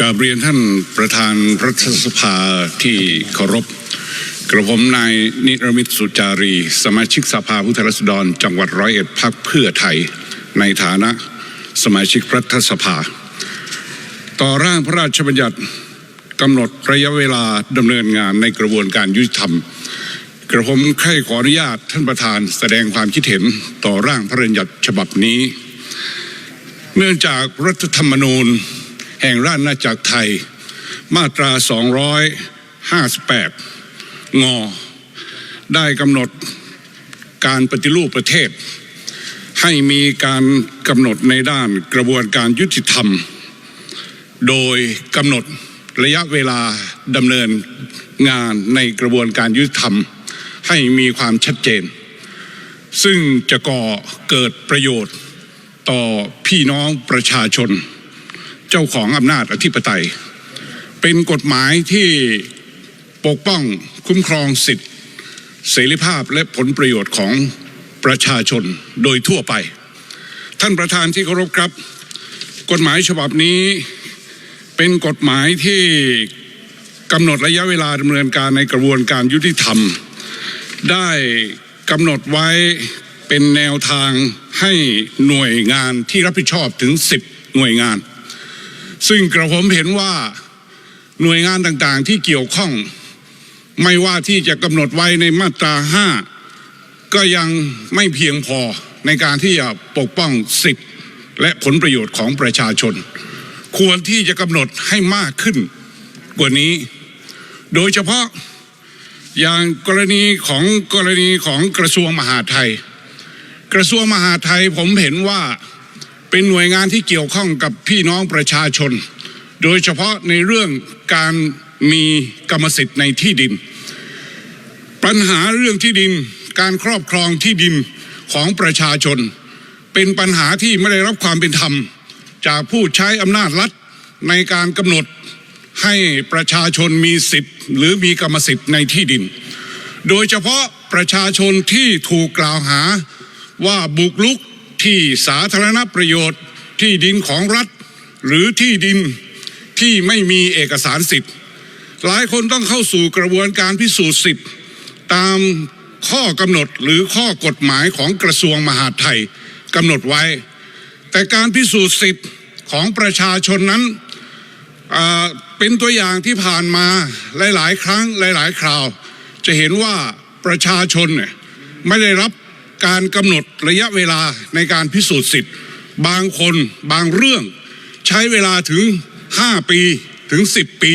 กราบเรียนท่านประธานรัฐสภาที่เคารพ กระผมนายนิรมิตสุจารี สมาชิกสภาผู้แทนราษฎร จังหวัดร้อยเอ็ดพักเพื่อไทย ในฐานะสมาชิกรัฐสภา ต่อร่างพระราชบัญญัติกำหนดระยะเวลาดำเนินงานในกระบวนการยุติธรรม กระผมใคร่ขออนุญาตท่านประธานแสดงความคิดเห็นต่อร่างพระราชบัญญัติฉบับนี้ เนื่องจากรัฐธรรมนูญ แห่งราชอาณาจักรไทย มาตรา 258งได้กำหนดการปฏิรูปประเทศ ให้มีการกำหนดในด้านกระบวนการยุติธรรม โดยกำหนดระยะเวลาดำเนินงานในกระบวนการยุติธรรม ให้มีความชัดเจน ซึ่งจะก่อเกิดประโยชน์ต่อพี่น้องประชาชน เจ้าของอำนาจอธิปไตย เป็นกฎหมายที่ปกป้องคุ้มครองสิทธิเสรีภาพและผลประโยชน์ของประชาชนโดยทั่วไป ท่านประธานที่เคารพครับ กฎหมายฉบับนี้เป็นกฎหมายที่กำหนดระยะเวลาดำเนินการในกระบวนการยุติธรรม ได้กำหนดไว้เป็นแนวทางให้หน่วยงานที่รับผิดชอบถึง 10 หน่วยงาน ซึ่งกระผมเห็นว่าหน่วยงานต่างๆที่เกี่ยวข้อง ไม่ว่าที่จะกำหนดไว้ในมาตรา5ก็ยังไม่เพียงพอในการที่จะปกป้องสิทธิและผลประโยชน์ของประชาชน ควรที่จะกำหนดให้มากขึ้นกว่านี้ โดยเฉพาะอย่างกรณีของกรณีของกระทรวงมหาดไทย กระทรวงมหาดไทยผมเห็นว่า เป็นหน่วยงานที่เกี่ยวข้องกับพี่น้องประชาชน โดยเฉพาะในเรื่องการมีกรรมสิทธิ์ในที่ดิน ปัญหาเรื่องที่ดินการครอบครองที่ดินของประชาชน เป็นปัญหาที่ไม่ได้รับความเป็นธรรม จากผู้ใช้อำนาจรัฐในการกำหนดให้ประชาชนมีสิทธิ์ หรือมีกรรมสิทธิ์ในที่ดิน โดยเฉพาะประชาชนที่ถูกกล่าวหาว่าบุกลุก ที่สาธารณประโยชน์ ที่ดินของรัฐ หรือที่ดินที่ไม่มีเอกสารสิทธิ์ หลายคนต้องเข้าสู่กระบวนการพิสูจน์สิทธิ์ ตามข้อกำหนดหรือข้อกฎหมายของกระทรวงมหาดไทยกำหนดไว้ แต่การพิสูจน์สิทธิ์ของประชาชนนั้นเป็นตัวอย่างที่ผ่านมาหลาย ๆ ครั้งหลาย ๆ คราว จะเห็นว่าประชาชนเนี่ยไม่ได้รับ การกำหนดระยะเวลาในการพิสูจน์สิทธิ์ บางคนบางเรื่อง ใช้เวลาถึง 5 ปีถึง 10 ปี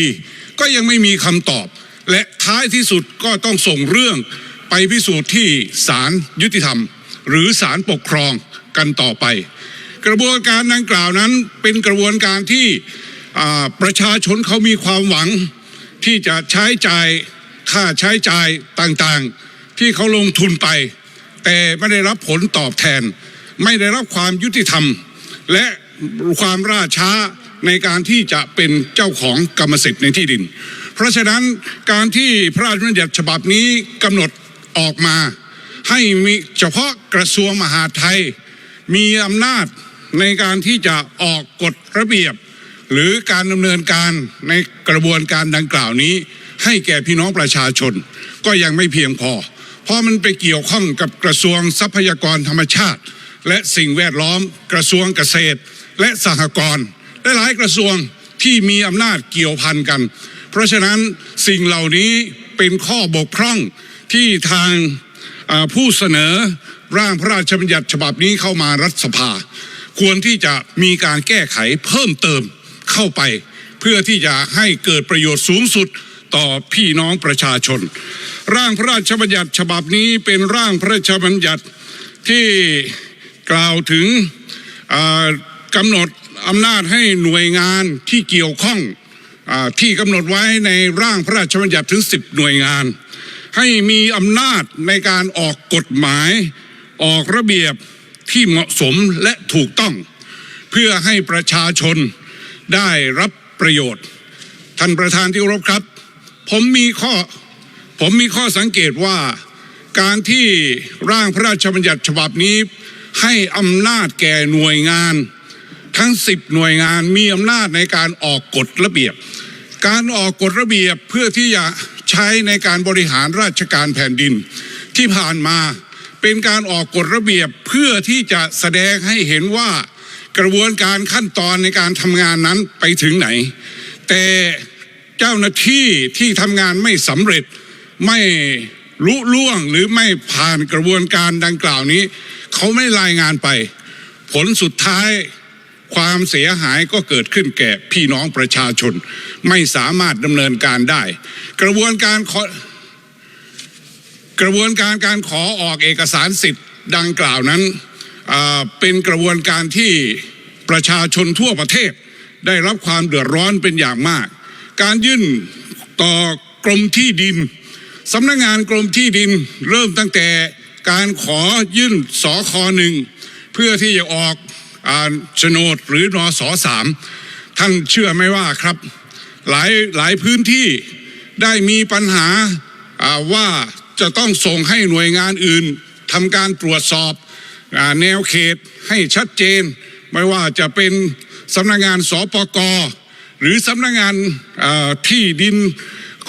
ก็ยังไม่มีคำตอบ และท้ายที่สุดก็ต้องส่งเรื่องไปพิสูจน์ที่ศาลยุติธรรม หรือศาลปกครองกันต่อไป กระบวนการดังกล่าวนั้นเป็นกระบวนการที่ประชาชนเขามีความหวังที่จะใช้จ่ายค่าใช้จ่ายต่างๆ ที่เขาลงทุนไป แต่ไม่ได้รับผลตอบแทน ไม่ได้รับความยุติธรรม และความล่าช้าในการที่จะเป็นเจ้าของกรรมสิทธิ์ในที่ดิน เพราะฉะนั้นการที่พระราชบัญญัติฉบับนี้กำหนดออกมา ให้มีเฉพาะกระทรวงมหาดไทย มีอำนาจในการที่จะออกกฎระเบียบ หรือการดำเนินการในกระบวนการดังกล่าวนี้ ให้แก่พี่น้องประชาชนก็ยังไม่เพียงพอ เพราะมันไปเกี่ยวข้องกับกระทรวงทรัพยากรธรรมชาติ และสิ่งแวดล้อม กระทรวงเกษตร และสหกรณ์และหลายกระทรวงที่มีอำนาจเกี่ยวพันกัน เพราะฉะนั้นสิ่งเหล่านี้เป็นข้อบกพร่องที่ทางผู้เสนอร่างพระราชบัญญัติฉบับนี้เข้ามารัฐสภา ควรที่จะมีการแก้ไขเพิ่มเติมเข้าไป เพื่อที่จะให้เกิดประโยชน์สูงสุด ต่อพี่น้องประชาชน ร่างพระราชบัญญัติฉบับนี้เป็นร่างพระราชบัญญัติที่กล่าวถึงกำหนดอำนาจให้หน่วยงานที่เกี่ยวข้องอที่กำหนดไว้ในร่างพระราชบัญญัติถึง 10 หน่วยงาน ให้มีอำนาจในการออกกฎหมาย ออกระเบียบที่เหมาะสมและถูกต้อง เพื่อให้ประชาชนได้รับประโยชน์ ท่านประธานที่เคารพครับ ผมมีข้อผมมีข้อสังเกตว่าการที่ร่างพระราชบัญญัติฉบับนี้ ให้อำนาจแก่หน่วยงาน ทั้งสิบหน่วยงานมีอำนาจในการออกกฎระเบียบ การออกกฎระเบียบเพื่อที่จะใช้ในการบริหารราชการแผ่นดิน ที่ผ่านมาเป็นการออกกฎระเบียบเพื่อที่จะแสดงให้เห็นว่ากระบวนการขั้นตอนในการทำงานนั้นไปถึงไหน แต่ เจ้าหน้าที่ที่ทำงานไม่สำเร็จไม่ลุล่วงหรือไม่ผ่านกระบวนการดังกล่าวนี้ เขาไม่รายงานไป ผลสุดท้ายความเสียหายก็เกิดขึ้นแก่พี่น้องประชาชน ไม่สามารถดำเนินการได้ กระบวนการขอกระบวนการการขอออกเอกสารสิทธิ์ดังกล่าวนั้นเป็นกระบวนการที่ประชาชนทั่วประเทศ ได้รับความเดือดร้อนเป็นอย่างมาก การยื่นต่อกรมที่ดินสำนักงานกรมที่ดินเริ่มตั้งแต่การขอยื่นสอคอหนึ่งเพื่อที่จะออกอโฉนดหรือนอสอสามท่านเชื่อไหมว่าครับ หลายหลายพื้นที่ได้มีปัญหาาว่าจะต้องส่งให้หน่วยงานอื่นทำการตรวจสอบอแนวเขตให้ชัดเจน ไม่ว่าจะเป็นสำนักงานสปก หรือสำนักงานที่ดิน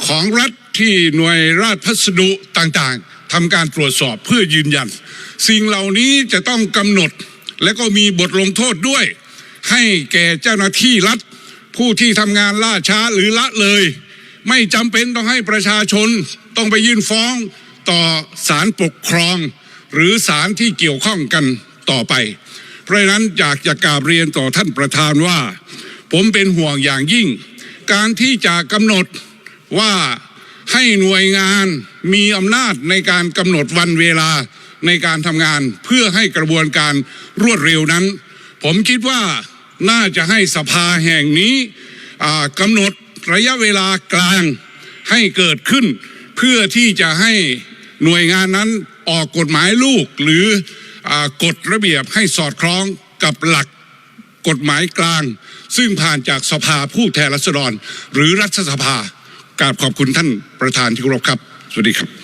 ของรัฐที่หน่วยราชพัสดุต่างๆทำการตรวจสอบเพื่อยืนยัน สิ่งเหล่านี้จะต้องกำหนดและก็มีบทลงโทษด้วย ให้แก่เจ้าหน้าที่รัฐ ผู้ที่ทำงานล่าช้าหรือละเลย ไม่จำเป็นต้องให้ประชาชนต้องไปยื่นฟ้องต่อศาลปกครอง หรือศาลที่เกี่ยวข้องกันต่อไป เพราะฉะนั้นอยากจะกราบเรียนต่อท่านประธานว่า ผมเป็นห่วงอย่างยิ่ง การที่จะกำหนดว่าให้หน่วยงานมีอำนาจในการกำหนดวันเวลาในการทำงานเพื่อให้กระบวนการรวดเร็วนั้น ผมคิดว่าน่าจะให้สภาแห่งนี้กำหนดระยะเวลากลางให้เกิดขึ้น เพื่อที่จะให้หน่วยงานนั้นออกกฎหมายลูกหรืออกฎระเบียบให้สอดคล้องกับหลัก กฎหมายกลาง ซึ่งผ่านจากสภาผู้แทนราษฎร หรือรัฐสภากราบขอบคุณท่านประธานที่เคารพครับ สวัสดีครับ